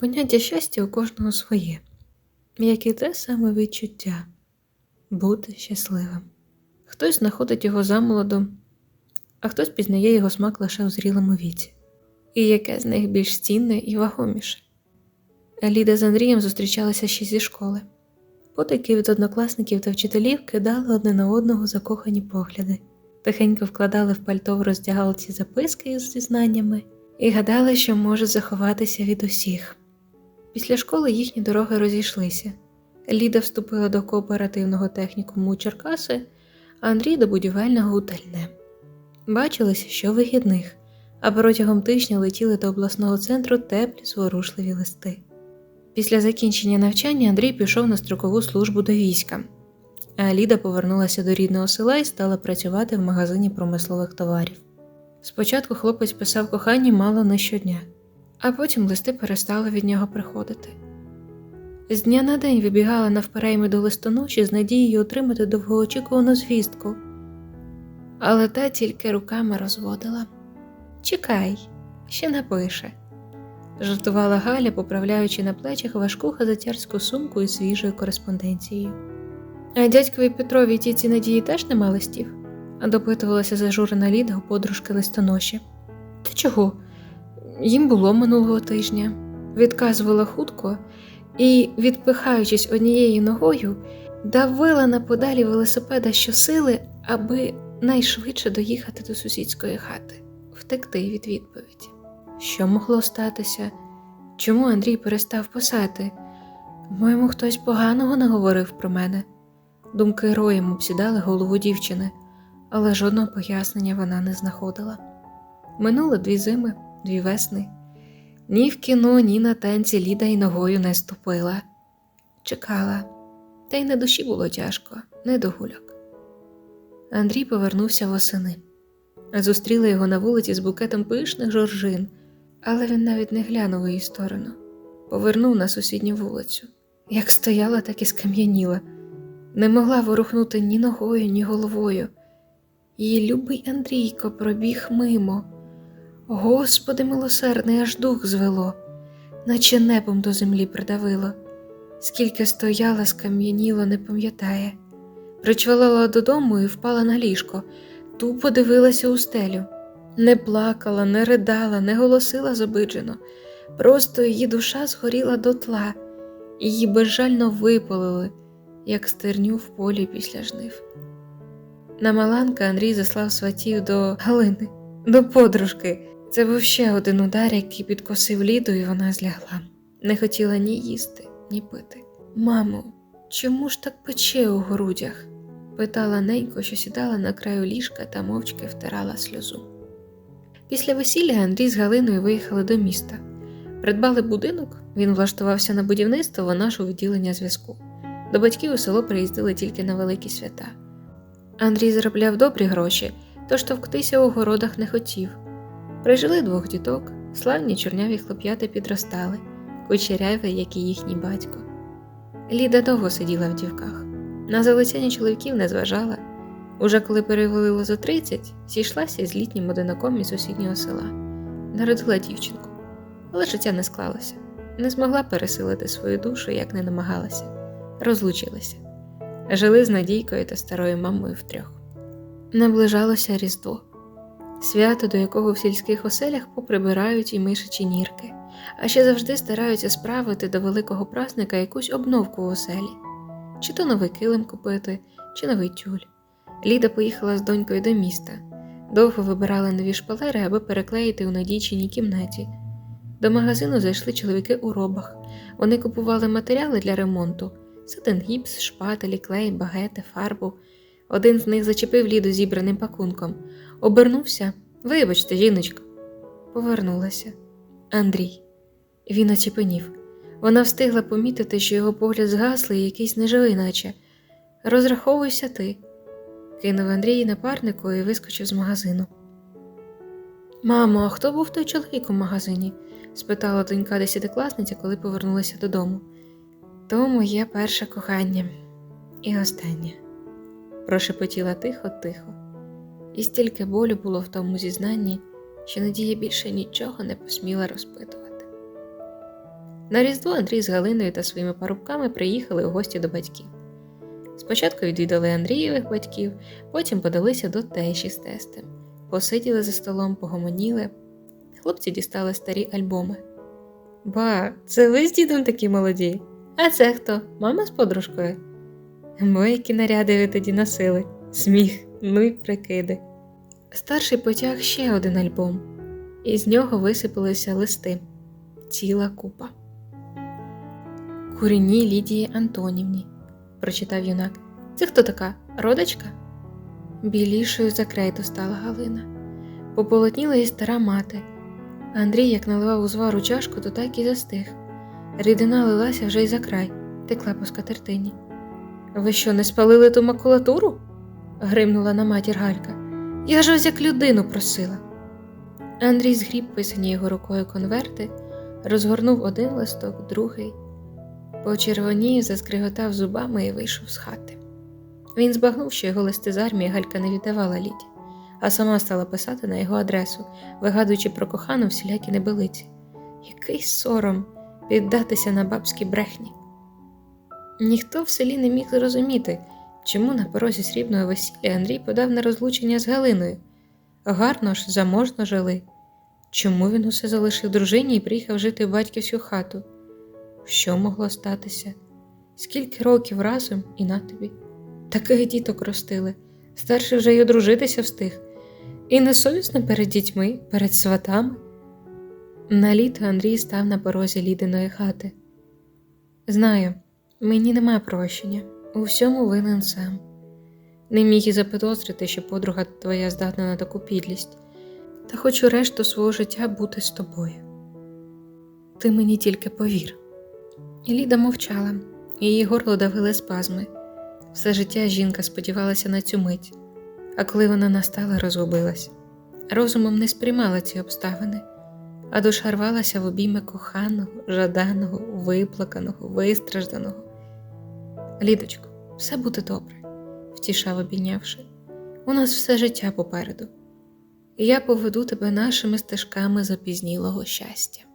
Поняття щастя у кожного своє, як і те саме відчуття бути щасливим. Хтось знаходить його замолоду, а хтось пізнає його смак лише у зрілому віці. І яке з них більш цінне і вагоміше. Ліда з Андрієм зустрічалися ще зі школи. Потайки від однокласників та вчителів кидали одне на одного закохані погляди, тихенько вкладали в пальто в роздягалці записки із зізнаннями і гадали, що можуть заховатися від усіх. Після школи їхні дороги розійшлися. Ліда вступила до кооперативного технікуму Черкаси, а Андрій до будівельного у. Бачилися щовихідних, а протягом тижня летіли до обласного центру теплі зворушливі листи. Після закінчення навчання Андрій пішов на строкову службу до війська, а Ліда повернулася до рідного села і стала працювати в магазині промислових товарів. Спочатку хлопець писав коханні мало не щодня, а потім листи перестали від нього приходити. З дня на день вибігала навперейми до листоноші з надією отримати довгоочікувану звістку, але та тільки руками розводила. Чекай, ще напише, жартувала Галя, поправляючи на плечах важку хазатярську сумку із свіжою кореспонденцією. А дядькові Петрові і тіці Надії теж нема листів, допитувалася зажурена Ліда у подружки листоноші. Та чого? Їм було минулого тижня, відказувала хутко і, відпихаючись однією ногою, давила на подалі велосипеда щосили, аби найшвидше доїхати до сусідської хати, втекти від відповіді. Що могло статися? Чому Андрій перестав писати? Моєму хтось поганого наговорив про мене. Думки роєм обсідали голову дівчини, але жодного пояснення вона не знаходила. Минуло дві зими, дві весни. Ні в кіно, ні на танці Ліда й ногою не ступила. Чекала, та й на душі було тяжко, не до гульок. Андрій повернувся восени. Зустріла його на вулиці з букетом пишних жоржин, але він навіть не глянув у її сторону, повернув на сусідню вулицю. Як стояла, так і скам'яніла, не могла ворухнути ні ногою, ні головою. Її любий Андрійко пробіг мимо. Господи милосердний, аж дух звело, наче небом до землі придавило, скільки стояла, скам'яніла, не пам'ятає, причвалила додому і впала на ліжко, тупо дивилася у стелю, не плакала, не ридала, не голосила зобиджено, просто її душа згоріла дотла, її безжально випалили, як стерню в полі після жнив. На Маланка Андрій заслав сватів до Галини, до подружки. Це був ще один удар, який підкосив Ліду, і вона злягла. Не хотіла ні їсти, ні пити. Мамо, чому ж так пече у грудях? питала ненько, що сідала на краю ліжка та мовчки втирала сльозу. Після весілля Андрій з Галиною виїхали до міста. Придбали будинок, він влаштувався на будівництво, вона ж відділення зв'язку. До батьків у село приїздили тільки на великі свята. Андрій заробляв добрі гроші, тож товктися у городах не хотів. Прижили двох діток, славні чорняві хлоп'ята підростали, кучеряві, як і їхній батько. Ліда довго сиділа в дівках, на залицяння чоловіків не зважала. Уже коли перевалило за 30, зійшлася з літнім одинаком із сусіднього села, народила дівчинку, але життя не склалося, не змогла пересилити свою душу, як не намагалася, розлучилася, жили з Надійкою та старою мамою втрьох. Наближалося Різдво свято, до якого в сільських оселях поприбирають і мишачі нірки, а ще завжди стараються справити до великого прасника якусь обновку в оселі, чи то новий килим купити, чи новий тюль. Ліда поїхала з донькою до міста, довго вибирала нові шпалери, аби переклеїти у надійчиній кімнаті. До магазину зайшли чоловіки у робах. Вони купували матеріали для ремонту: сатин гіпс, шпателі, клей, багети, фарбу. Один з них зачепив Ліду зібраним пакунком, обернувся. Вибачте, жіночко. Повернулася. Андрій. Він очепенів. Вона встигла помітити, що його погляд згаслий і якийсь неживий, наче. Розраховуйся ти, кинув Андрій напарнику і вискочив з магазину. Мамо, а хто був той чоловік у магазині? спитала донька десятикласниця, коли повернулася додому. То моє перше кохання і останнє прошепотіла тихо-тихо, і стільки болю було в тому зізнанні, що Надія більше нічого не посміла розпитувати. На Різдво Андрій з Галиною та своїми парубками приїхали у гості до батьків. Спочатку відвідали Андрієвих батьків, потім подалися до тещі з тестем. Посиділи за столом, погомоніли. Хлопці дістали старі альбоми. Ба, це ви з дідом такі молоді? А це хто? Мама з подружкою? Бо які наряди ви тоді носили? Сміх, ну й прикиди. Старший потяг ще один альбом, і з нього висипалися листи ціла купа. Куріній Лідії Антонівні, прочитав юнак. Це хто така? Родочка? Білішою за крейту стала Галина. Пополотніла і стара мати. Андрій, як наливав у звару чашку, то так і застиг. Рідина лилася вже й за край, текла по скатертині. Ви що, не спалили ту макулатуру? гримнула на матір Галька. Я ж ось як людину просила. Андрій згріб писані його рукою конверти, розгорнув один листок, другий, почервонів, заскриготав зубами і вийшов з хати. Він збагнув, що його листи з армії Галька не віддавала Ліді, а сама стала писати на його адресу, вигадуючи про кохану всілякі небелиці. Який сором піддатися на бабські брехні. Ніхто в селі не міг зрозуміти, чому на порозі срібного весілля Андрій подав на розлучення з Галиною. Гарно ж, заможно жили. Чому він усе залишив дружині і приїхав жити в батьківську хату? Що могло статися? Скільки років разом і на тобі? Таких діток ростили, старший вже й одружитися встиг, і несовісно перед дітьми, перед сватами. На літо Андрій став на порозі лідиної хати. Знаю, мені немає прощення, у всьому винен сам. Не міг і запідозрити, що подруга твоя здатна на таку підлість, та хочу решту свого життя бути з тобою. Ти мені тільки повір. Ліда мовчала, її горло давили спазми. Все життя жінка сподівалася на цю мить, а коли вона настала, розгубилась. Розумом не сприймала ці обставини, а душа рвалася в обійми коханого, жаданого, виплаканого, вистражданого. Лідочко, все буде добре, втішав обійнявши. У нас все життя попереду, і я поведу тебе нашими стежками запізнілого щастя.